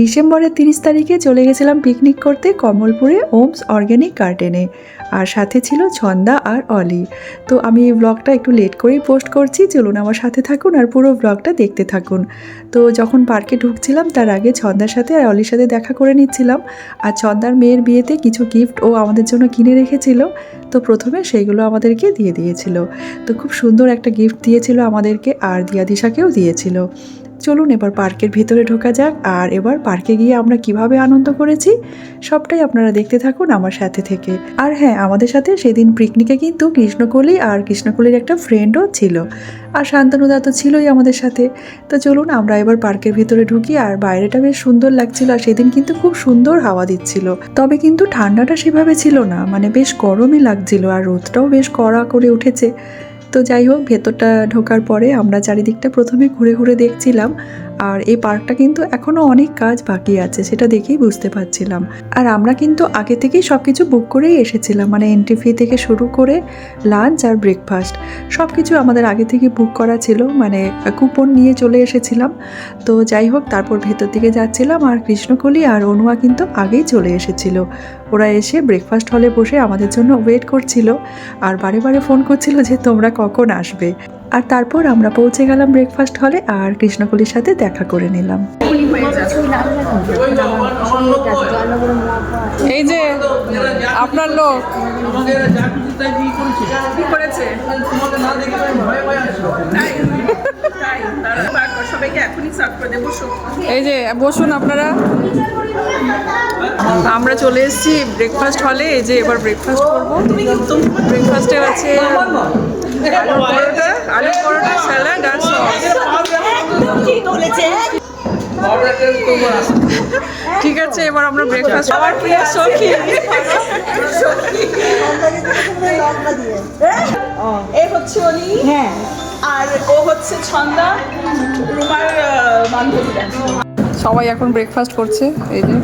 ডিসেম্বরের তিরিশ তারিখে চলে গেছিলাম পিকনিক করতে কমলপুরে ওমস অর্গ্যানিক গার্ডেনে। আর সাথে ছিল ছন্দা আর অলি। তো আমি এই ব্লগটা একটু লেট করেই পোস্ট করছি। চলুন আমার সাথে থাকুন আর পুরো ব্লগটা দেখতে থাকুন। তো যখন পার্কে ঢুকছিলাম, তার আগে ছন্দার সাথে আর অলির সাথে দেখা করে নিচ্ছিলাম। আর ছন্দার মেয়ের বিয়েতে কিছু গিফট ও আমাদের জন্য কিনে রেখেছিল। তো প্রথমে সেইগুলো আমাদেরকে দিয়ে দিয়েছিল। তো খুব সুন্দর একটা গিফট দিয়েছিল আমাদেরকে আর দিয়া দিশাকেও দিয়েছিল। চলুন এবার পার্কের ভিতরে ঢোকা যাক, আর এবার পার্কে গিয়ে আমরা কীভাবে আনন্দ করেছি, সবটাই আপনারা দেখতে থাকুন আমার সাথে থেকে। আর হ্যাঁ আমাদের সাথে সেদিন পিকনিকে কিন্তু কৃষ্ণকলি আর কৃষ্ণকলির একটা ফ্রেন্ডও ছিল, আর শান্তনুদা তো ছিলই আমাদের সাথে। তো চলুন আমরা এবার পার্কের ভিতরে ঢুকি, আর বাইরেটা বেশ সুন্দর লাগছিল, আর সেদিন কিন্তু খুব সুন্দর হাওয়া দিচ্ছিল। তবে কিন্তু ঠান্ডাটা সেভাবে ছিল না মানে বেশ গরমই লাগছিল, আর রোদটাও বেশ কড়া করে উঠেছে। তো যাই হোক ভেতরটা ঢোকার পরে আমরা চারিদিকটা প্রথমে ঘুরে ঘুরে দেখছিলাম। আর এই পার্কটা কিন্তু এখনও অনেক কাজ বাকি আছে, সেটা দেখেই বুঝতে পারছিলাম। আর আমরা কিন্তু আগে থেকেই সব কিছু বুক করেই এসেছিলাম মানে এন্ট্রি ফি থেকে শুরু করে লাঞ্চ আর ব্রেকফাস্ট সব কিছু আমাদের আগে থেকে বুক করা ছিল মানে কুপন নিয়ে চলে এসেছিলাম। তো যাই হোক, তারপর ভেতর দিকে যাচ্ছিলাম আর কৃষ্ণকলি আর অনুয়া কিন্তু আগেই চলে এসেছিল। ওরা এসে ব্রেকফাস্ট হলে বসে আমাদের জন্য ওয়েট করছিল, আর বারে বারে ফোন করছিল যে তোমরা কখন আসবে। আর তারপর আমরা পৌঁছে গেলাম ব্রেকফাস্ট হলে আর কৃষ্ণকলির সাথে দেখা করে নিলাম। এই যে আপনার লোক। এই যে বসুন আপনারা। আমরা চলে এসেছি ব্রেকফাস্ট হলে এই যে এবার ব্রেকফাস্ট করব। ব্রেকফাস্টে আছে আলু পরোটা স্যালাড আর ঠিক আছে এবার আমরা ব্রেকফাস্ট আবার প্রিয় সখী। এ হচ্ছে অলি হ্যাঁ। আর ও হচ্ছে ছন্দা রুমার বান্ধবীরা সবাই এখন ব্রেকফাস্ট করছে এই যে।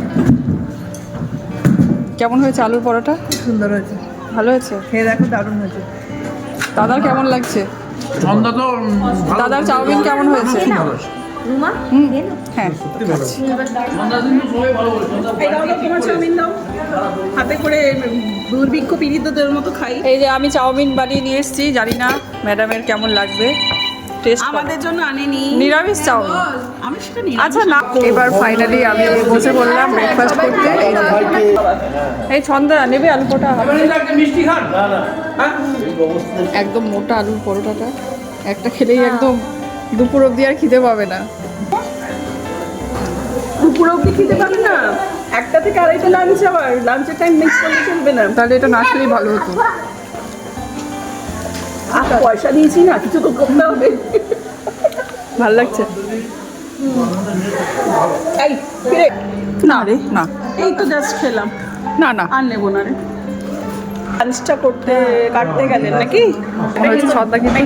কেমন হয়েছে আলুর পরোটা? সুন্দর হয়েছে। ভালো হয়েছে? খেয়ে দেখো দারুণ হয়েছে। দাদার কেমন লাগছে? ছন্দ তো দাদার চাউমিন কেমন হয়েছে? হ্যাঁ। দাও। হাতে করে দুর্ভিক্ষ পীড়িতদের মতো খাই। এই যে আমি চাউমিন বানিয়ে নিয়ে এসেছি জানি না ম্যাডামের কেমন লাগবে। টেস্ট আমাদের জন্য আনেনি। নিরামিষ চাউমিন আমি সেটা নিই আচ্ছা না এবার ফাইনালি আমি বসে বললাম ব্রেকফাস্ট করতে। এই যে। এই ছন্দা নেবে আলু একটা মিষ্টি খান। হ্যাঁ? একদম মোটা আলুর পরোটাটা। একটা খেলেই একদম দুপুর অবধি আর খিদে পাবে না। দুপুর অব্দি খেতে পাবে না? একটা থেকে আড়াইটা লাঞ্চ আবার। লাঞ্চের টাইম মিক্স করলে চলবে না। তাহলে এটা না আসলেই ভালো হতো। আর পয়সা দিয়েছি না কিছু তো করতে হবে। ভালো লাগছে? এই ফিরে। না রে না। এই তো জাস্ট খেলাম। না না। আর নেব না রে। লাঞ্চটা করতে কাটতে গেলেন নাকি? কিন্তু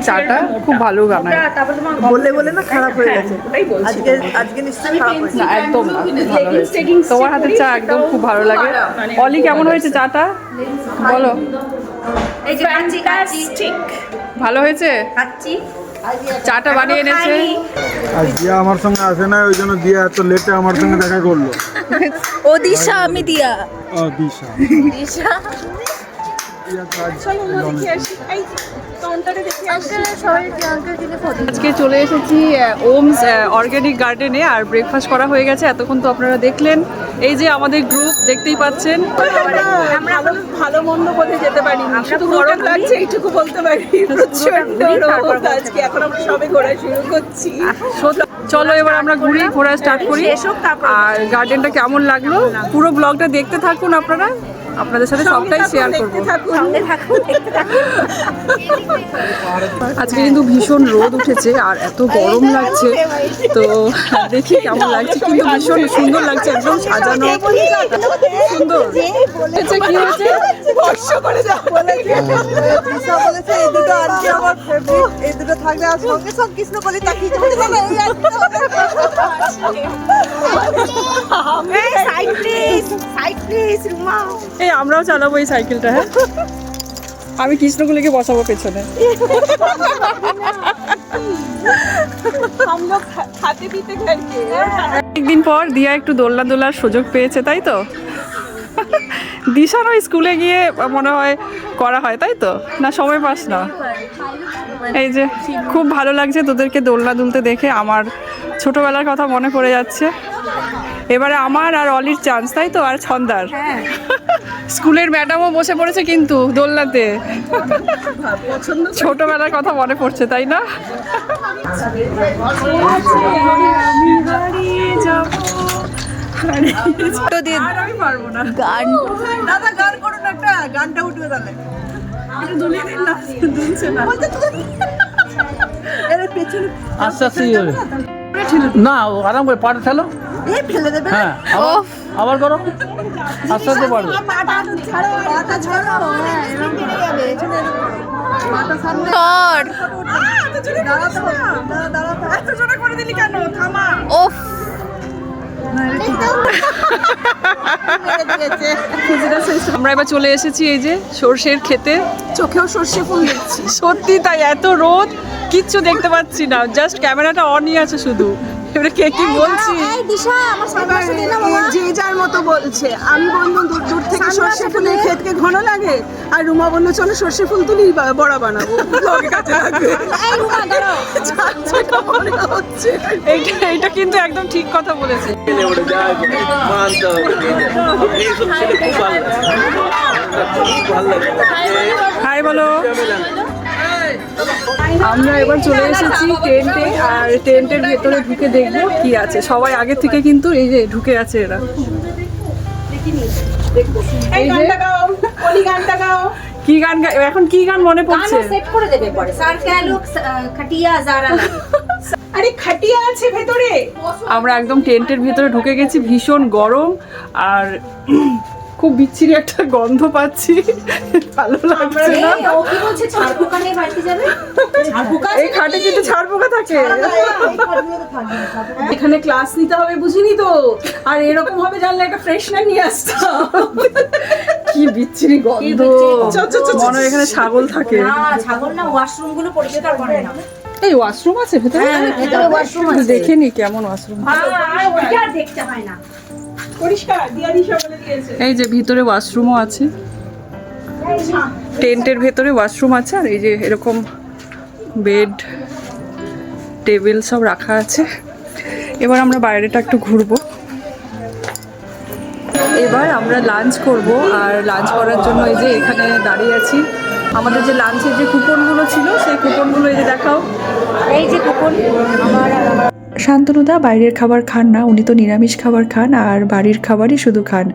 চাটা খুব ভালো বানায় বলে না খারাপ হয়ে গেছে? আজকে আজকে নিশ্চয়ই খারাপ হয়েছে না একদম না ভালো হয়েছে। তোমার হাতের চা একদম খুব ভালো লাগে। অলি কেমন হয়েছে চাটা? বলো। এই যে কাচ্চি কাচ্চি। ঠিক ভালো হয়েছে? কাচ্চি। চাটা বানিয়ে এনেছে? আর দিয়া আমার সঙ্গে আসে না ওই জন্য দিয়া এত লেটে আমার সঙ্গে দেখা করল। ও দিশা আমি দিয়া। ও দিশা দিশা দিয়া কাজ চলো না দেখে আসি। আজকে চলে এসেছি ওমস অর্গ্যানিক গার্ডেনে আর ব্রেকফাস্ট করা হয়ে গেছে। এতক্ষণ তো আপনারা দেখলেন। এই যে আমাদের গ্রুপ দেখতেই পাচ্ছেন। আমরা ভালো ভালো মন্দ পথে যেতে পারি শুধু গরম লাগছে এইটুকু বলতে পারি। আজকে এখন আমরা সবে ঘোরা শুরু করছি। চলো এবার আমরা ঘুরি ঘোরা স্টার্ট করি। আর গার্ডেনটা কেমন লাগল? পুরো ব্লগটা দেখতে থাকুন আপনারা। আপনাদের সাথে সবটাই শেয়ার করব। আজকে কিন্তু ভীষণ রোদ উঠেছে আর এত গরম লাগছে। তো দেখি কেমন লাগছে। কিন্তু ভীষণ সুন্দর লাগছে একদম সাজানো। সুন্দর। হয়েছে কি হয়েছে? বর্ষ করে বলেছে। এই দুটো আজকে আমার ফেভারিট এই দুটো থাকলে আর সঙ্গে সঙ্গে কৃষ্ণ বলি তাকিয়ে যাবে এই সাইড এই আমরাও চালাবো এই সাইকেলটা হ্যাঁ? আমি কৃষ্ণগুলিকে বসাবো পেছনে। একদিন পর দিয়া একটু দোলনা দোলার সুযোগ পেয়েছে তাই তো? দিশারও স্কুলে গিয়ে মনে হয় করা হয় তাই তো? না সময় পাস না। এই যে খুব ভালো লাগছে তোদেরকে দোলনা দুলতে দেখে। আমার ছোটবেলার কথা মনে পড়ে যাচ্ছে। এবারে আমার আর অলির চান্স তাই তো? আর ছন্দার। স্কুলের ম্যাডামও বসে পড়েছে কিন্তু দোলনাতে। ছোটবেলার কথা মনে পড়ছে, তাই না? ইয়ে না আরাম করে ঠেলো এই ফেলে দেবে হ্যাঁ আবার আবার করো। আস্তে পারবে। হ্যাঁ ওফ। আমরা এবার চলে এসেছি এই যে সর্ষের খেতে। চোখেও সর্ষে ফুল দেখছি। সত্যি তাই এত রোদ কিচ্ছু দেখতে পাচ্ছি না। জাস্ট ক্যামেরাটা অনই আছে শুধু। এবারে কে কি বলছি? দিশা আমার সানগ্লাসটা দে না বাবা। যে যার মতো বলছে। আমি বললাম দূর দূর থেকে সর্ষে ফুলের ক্ষেতকে ঘন লাগে আর রুমা বলল চলো সর্ষে ফুল তুলি বড়া বানাবো। এই এইটা এইটা কিন্তু একদম ঠিক কথা বলেছে। হাই বলো। আমরা এবার চলে এসেছি টেন্টে আর টেন্টের ভেতরে ঢুকে দেখব কি আছে। সবাই আগে থেকে কিন্তু এই যে ঢুকে আছে এরা। এই গানটা গাও ওলি গানটা গাও। কি গান এখন কি গান মনে পড়ছে? সেট করে দেবে পরে। স্যার কেলো খাটিয়া জারা আরে খাটিয়া আছে ভেতরে। আমরা একদম টেন্টের ভিতরে ঢুকে গেছি ভীষণ গরম। আর খুব বিচ্ছিরি একটা গন্ধ পাচ্ছি। ভালো লাগছে না। ও কি বলছে ছাড় পোকা নিয়ে বাড়িতে যাবে। ছাড় পোকা এই খাটে কিন্তু ছাড় পোকা থাকে এখানে ক্লাস নিতে হবে বুঝিনি তো। আর এরকম হবে জানলে একটা ফ্রেশনার নিয়ে আসতাম। কি বিচ্ছিরি গন্ধ। মনে এখানে ছাগল থাকে। না ছাগল না ওয়াশরুমগুলো পরিষ্কার করে না। এই ওয়াশরুম আছে ভেতরে? ভেতরে ওয়াশরুম আছে। দেখে নি কেমন ওয়াশরুম। আর দেখতে হয় না। এই যে ভিতরে ওয়াশরুমও আছে। টেন্টের ভেতরে ওয়াশরুম আছে আর এই যে এরকম বেড টেবিল সব রাখা আছে। এবার আমরা বাইরেটা একটু ঘুরবো। এবার আমরা লাঞ্চ করব আর লাঞ্চ করার জন্য এই যে এখানে দাঁড়িয়ে আছি। আমাদের যে লাঞ্চের যে কুপনগুলো ছিল সেই কুপনগুলো এই যে দেখাও। এই যে কুপন আমার শান্তনুদা বাইরের খাবার খান না উনি তো নিরামিষ খাবার খান আর বাড়ির খাবারই শুধু খান।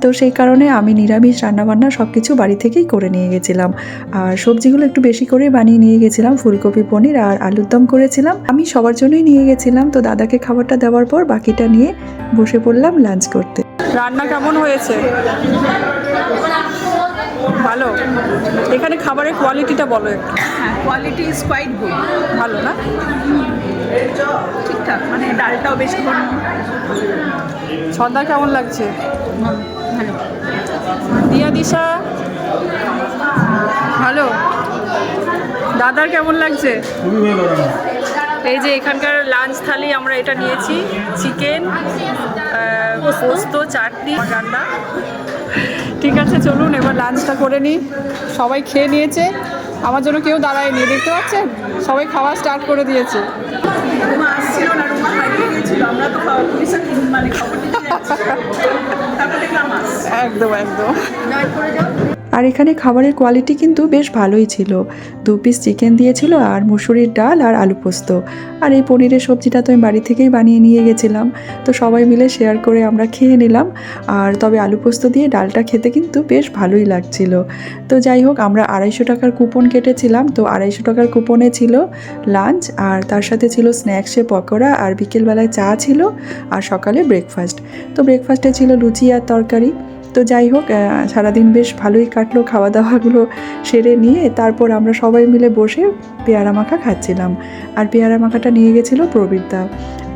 তো সেই কারণে আমি নিরামিষ রান্নাবান্না সব কিছু বাড়ি থেকেই করে নিয়ে গেছিলাম। আর সবজিগুলো একটু বেশি করে বানিয়ে নিয়ে গেছিলাম ফুলকপি পনির আর আলুর দম করেছিলাম। আমি সবার জন্যই নিয়ে গেছিলাম তো দাদাকে খাবারটা দেওয়ার পর বাকিটা নিয়ে বসে পড়লাম লাঞ্চ করতে। রান্না কেমন হয়েছে? ভালো। এখানে খাবারের কোয়ালিটিটা বলো একটু। হ্যাঁ কোয়ালিটি ইজ কোয়াইট গুড ভালো না? ঠিকঠাক মানে ডালটাও বেশ ঘন। সন্ধ্যা কেমন লাগছে? দিয়া দিশা? ভালো। দাদার কেমন লাগছে? খুবই ভালো রান্না এই যে এখানকার লাঞ্চ থালি আমরা এটা নিয়েছি চিকেন পোস্ত চাটনি রান্না। ঠিক আছে চলুন এবার লাঞ্চটা করে নিই। সবাই খেয়ে নিয়েছে। আমার জন্য কেউ দাঁড়ায়নি দেখতে পাচ্ছেন? সবাই খাওয়া স্টার্ট করে দিয়েছে। মানে একদম একদম। আর এখানে খাবারের কোয়ালিটি কিন্তু বেশ ভালোই ছিল। দু পিস চিকেন দিয়েছিল আর মুসুরির ডাল আর আলু পোস্ত। আর এই পনিরের সবজিটা তো আমি বাড়ি থেকেই বানিয়ে নিয়ে গেছিলাম। তো সবাই মিলে শেয়ার করে আমরা খেয়ে নিলাম। আর তবে আলু পোস্ত দিয়ে ডালটা খেতে কিন্তু বেশ ভালোই লাগছিল। তো যাই হোক, আমরা আড়াইশো টাকার কুপন কেটেছিলাম। তো আড়াইশো টাকার কুপনে ছিল লাঞ্চ আর তার সাথে ছিল স্ন্যাক্সে পকোড়া আর বিকেলবেলায় চা ছিল আর সকালে ব্রেকফাস্ট তো ব্রেকফাস্টে ছিল লুচি আর তরকারি। তো যাই হোক সারাদিন বেশ ভালোই কাটলো খাওয়া দাওয়াগুলো সেরে নিয়ে তারপর আমরা সবাই মিলে বসে পেয়ারা মাখা খাচ্ছিলাম। আর পেয়ারা মাখাটা নিয়ে গেছিল প্রবীরদা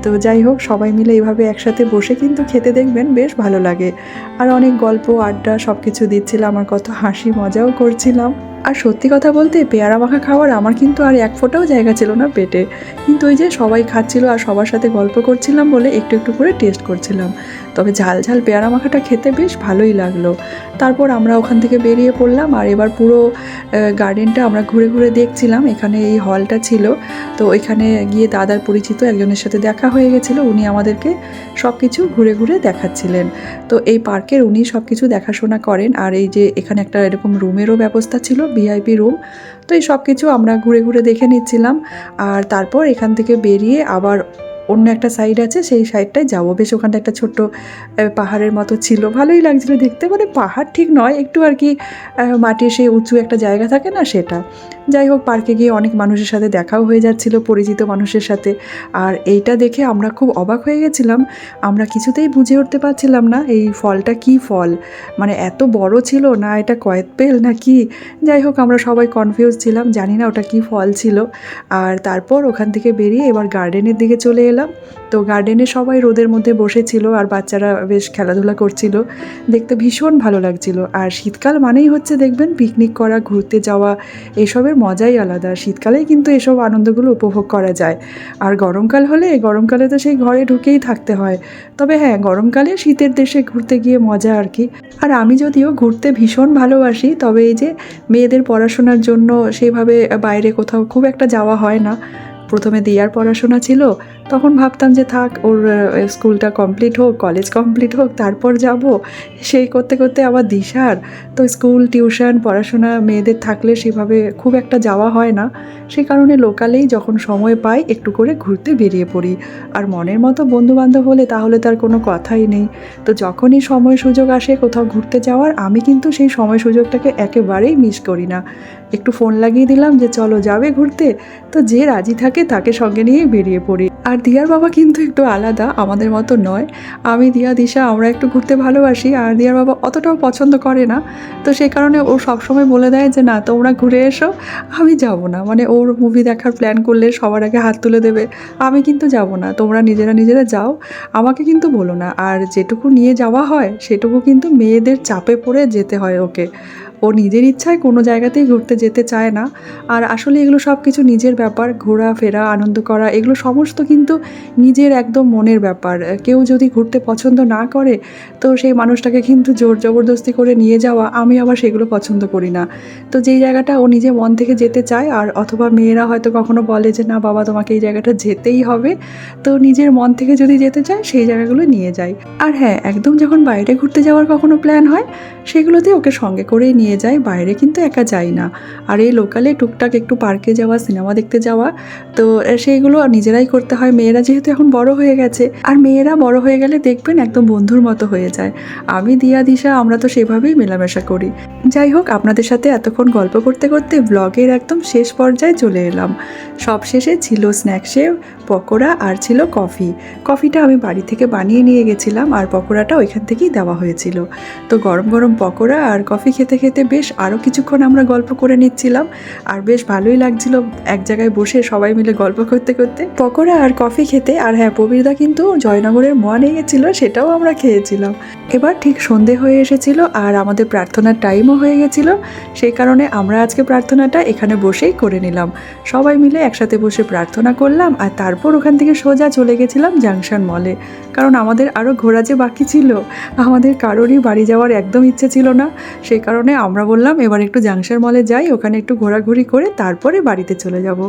তো যাই হোক, সবাই মিলে এইভাবে একসাথে বসে কিন্তু খেতে দেখবেন বেশ ভালো লাগে। আর অনেক গল্প, আড্ডা সব কিছু দিচ্ছিলাম, আমার কত হাসি মজাও করছিলাম। আর সত্যি কথা বলতে পেয়ারা মাখা খাওয়ার আমার কিন্তু আর এক ফোঁটাও জায়গা ছিল না পেটে। কিন্তু ওই যে সবাই খাচ্ছিল আর সবার সাথে গল্প করছিলাম বলে একটু একটু করে টেস্ট করছিলাম। তবে ঝাল ঝাল পেয়ারা মাখাটা খেতে বেশ ভালোই লাগল। তারপর আমরা ওখান থেকে বেরিয়ে পড়লাম আর এবার পুরো গার্ডেনটা আমরা ঘুরে ঘুরে দেখছিলাম। এখানে এই হলটা ছিল। তো এখানে গিয়ে দাদার পরিচিত একজনের সাথে দেখা হয়ে গেছিল। উনি আমাদেরকে সব কিছু ঘুরে ঘুরে দেখাচ্ছিলেন। তো এই পার্কের উনি সব কিছু দেখাশোনা করেন। আর এই যে এখানে একটা এরকম রুমেরও ব্যবস্থা ছিল। ভিআইপি রুম তো এই সব কিছু আমরা ঘুরে ঘুরে দেখে নিচ্ছিলাম। আর তারপর এখান থেকে বেরিয়ে আবার অন্য একটা সাইড আছে, সেই সাইডটায় যাব। বেশ ওখানটা একটা ছোট্ট পাহাড়ের মতো ছিল। ভালোই লাগছিল দেখতে। মানে পাহাড় ঠিক নয়, একটু আর কি মাটির সেই উঁচু একটা জায়গা থাকে না সেটা। যাই হোক, পার্কে গিয়ে অনেক মানুষের সাথে দেখাও হয়ে যাচ্ছিল, পরিচিত মানুষের সাথে। আর এইটা দেখে আমরা খুব অবাক হয়ে গেছিলাম। আমরা কিছুতেই বুঝে উঠতে পারছিলাম না এই ফলটা কি ফল। মানে এত বড় ছিল না, এটা কয়েত পেল না কি? যাই হোক, আমরা সবাই কনফিউজ ছিলাম, জানি না ওটা কি ফল ছিল। আর তারপর ওখান থেকে বেরিয়ে এবার গার্ডেনের দিকে চলে এলাম। তো গার্ডেনে সবাই রোদের মধ্যে বসেছিল আর বাচ্চারা বেশ খেলাধুলা করছিল। দেখতে ভীষণ ভালো লাগছিল। আর শীতকাল মানেই হচ্ছে দেখবেন পিকনিক করা, ঘুরতে যাওয়া, এসবের মজাই আলাদা। শীতকালেই কিন্তু এসব আনন্দগুলো উপভোগ করা যায়। আর গরমকাল হলে গরমকালে তো সেই ঘরে ঢুকেই থাকতে হয়। তবে হ্যাঁ গরমকালে শীতের দেশে ঘুরতে গিয়ে মজা আর কি। আর আমি যদিও ঘুরতে ভীষণ ভালোবাসি, তবে এই যে মেয়েদের পড়াশোনার জন্য সেভাবে বাইরে কোথাও খুব একটা যাওয়া হয় না। প্রথমে দিয়ার পড়াশোনা ছিল তখন ভাবতাম যে থাক, ওর স্কুলটা কমপ্লিট হোক কলেজ কমপ্লিট হোক, তারপর যাব। সেই করতে করতে আবার দিশার, তো স্কুল টিউশন পড়াশোনা মেয়েদের থাকলে সেভাবে খুব একটা যাওয়া হয় না। সেই কারণে লোকালেই যখন সময় পাই, একটু করে ঘুরতে বেরিয়ে পড়ি। আর মনের মতো বন্ধু বান্ধব হলে তাহলে তার কোনো কথাই নেই। তো যখনই সময় সুযোগ আসে কোথাও ঘুরতে যাওয়ার, আমি কিন্তু সেই সময় সুযোগটাকে একেবারেই মিস করি না। একটু ফোন লাগিয়ে দিলাম যে চলো যাবে ঘুরতে, তো যে রাজি থাকে তাকে সঙ্গে নিয়েই বেরিয়ে পড়ি। আর দিয়ার বাবা কিন্তু একটু আলাদা, আমাদের মতো নয়। আমি দিয়া, দিশা, আমরা একটু ঘুরতে ভালোবাসি, আর দিয়ার বাবা অতটাও পছন্দ করে না। তো সেই কারণে ও সবসময় বলে দেয় যে, না, তোমরা ঘুরে এসো, আমি যাব না। মানে ওর মুভি দেখার প্ল্যান করলে সবার আগে হাত তুলে দেবে, আমি কিন্তু যাব না, তোমরা নিজেরা নিজেরা যাও। আমাকে কিন্তু বলো না, আর যেটুকু নিয়ে যাওয়া হয়, সেটুকু কিন্তু মেয়েদের চাপে পড়ে যেতে হয় ওকে। ও নিজের ইচ্ছায় কোনো জায়গাতেই ঘুরতে যেতে চায় না। আর আসলে এগুলো সব কিছু নিজের ব্যাপার, ঘোরাফেরা, আনন্দ করা, এগুলো সমস্ত কিন্তু নিজের একদম মনের ব্যাপার। কেউ যদি ঘুরতে পছন্দ না করে, তো সেই মানুষটাকে কিন্তু জোর জবরদস্তি করে নিয়ে যাওয়া আমি আবার সেগুলো পছন্দ করি না। তো যেই জায়গাটা ও নিজে মন থেকে যেতে চায়, আর অথবা মেয়েরা হয়তো কখনো বলে যে, না বাবা, তোমাকে এই জায়গাটা যেতেই হবে। তো নিজের মন থেকে যদি যেতে চায়, সেই জায়গাগুলো নিয়ে যায়। আর হ্যাঁ একদম যখন বাইরে ঘুরতে যাওয়ার কখনো প্ল্যান হয়, সেগুলোতে ওকে সঙ্গে করেই নিয়ে যায়, বাইরে কিন্তু একা যাই না। আর এই লোকালে টুকটাক একটু পার্কে যাওয়া সিনেমা দেখতে যাওয়া, তো সেইগুলো নিজেরাই করতে হয়। মেয়েরা যেহেতু এখন বড় হয়ে গেছে, আর মেয়েরা বড় হয়ে গেলে দেখবেন একদম বন্ধুর মতো হয়ে যায়। আমি, দিয়া, দিশা, আমরা তো সেভাবেই মেলামেশা করি। যাই হোক, আপনাদের সাথে এতক্ষণ গল্প করতে করতে ব্লগের একদম শেষ পর্যায়ে চলে এলাম। সব শেষে ছিল স্ন্যাক্সে পকোড়া, আর ছিল কফি কফিটা আমি বাড়ি থেকে বানিয়ে নিয়ে গেছিলাম, আর পকোড়াটা ওইখান থেকেই দেওয়া হয়েছিল। তো গরম গরম পকোড়া আর কফি খেতে খেতে বেশ আরও কিছুক্ষণ আমরা গল্প করে নিচ্ছিলাম, আর বেশ ভালোই লাগছিল এক জায়গায় বসে সবাই মিলে গল্প করতে করতে। পকোড়া আর কফি খেতে, আর হ্যাঁ প্রবীরদা কিন্তু জয়নগরের মোয়া নিয়ে গেছিল, সেটাও আমরা খেয়েছিলাম। এবার ঠিক সন্ধে হয়ে এসেছিল, আর আমাদের প্রার্থনার টাইমও হয়ে গেছিল, সেই কারণে আমরা আজকে প্রার্থনাটা এখানে বসেই করে নিলাম। সবাই মিলে একসাথে বসে প্রার্থনা করলাম, আর তারপর ওখান থেকে সোজা চলে গেছিলাম জাংশন মলে। কারণ আমাদের আরও ঘোরা যে বাকি ছিল, আমাদের কারোরই বাড়ি যাওয়ার একদম ইচ্ছে ছিল না, সেই কারণে আমরা বললাম, এবার একটু জাংশন মলে যাই, ওখানে একটু ঘোরাঘুরি করে তারপরে বাড়িতে চলে যাব।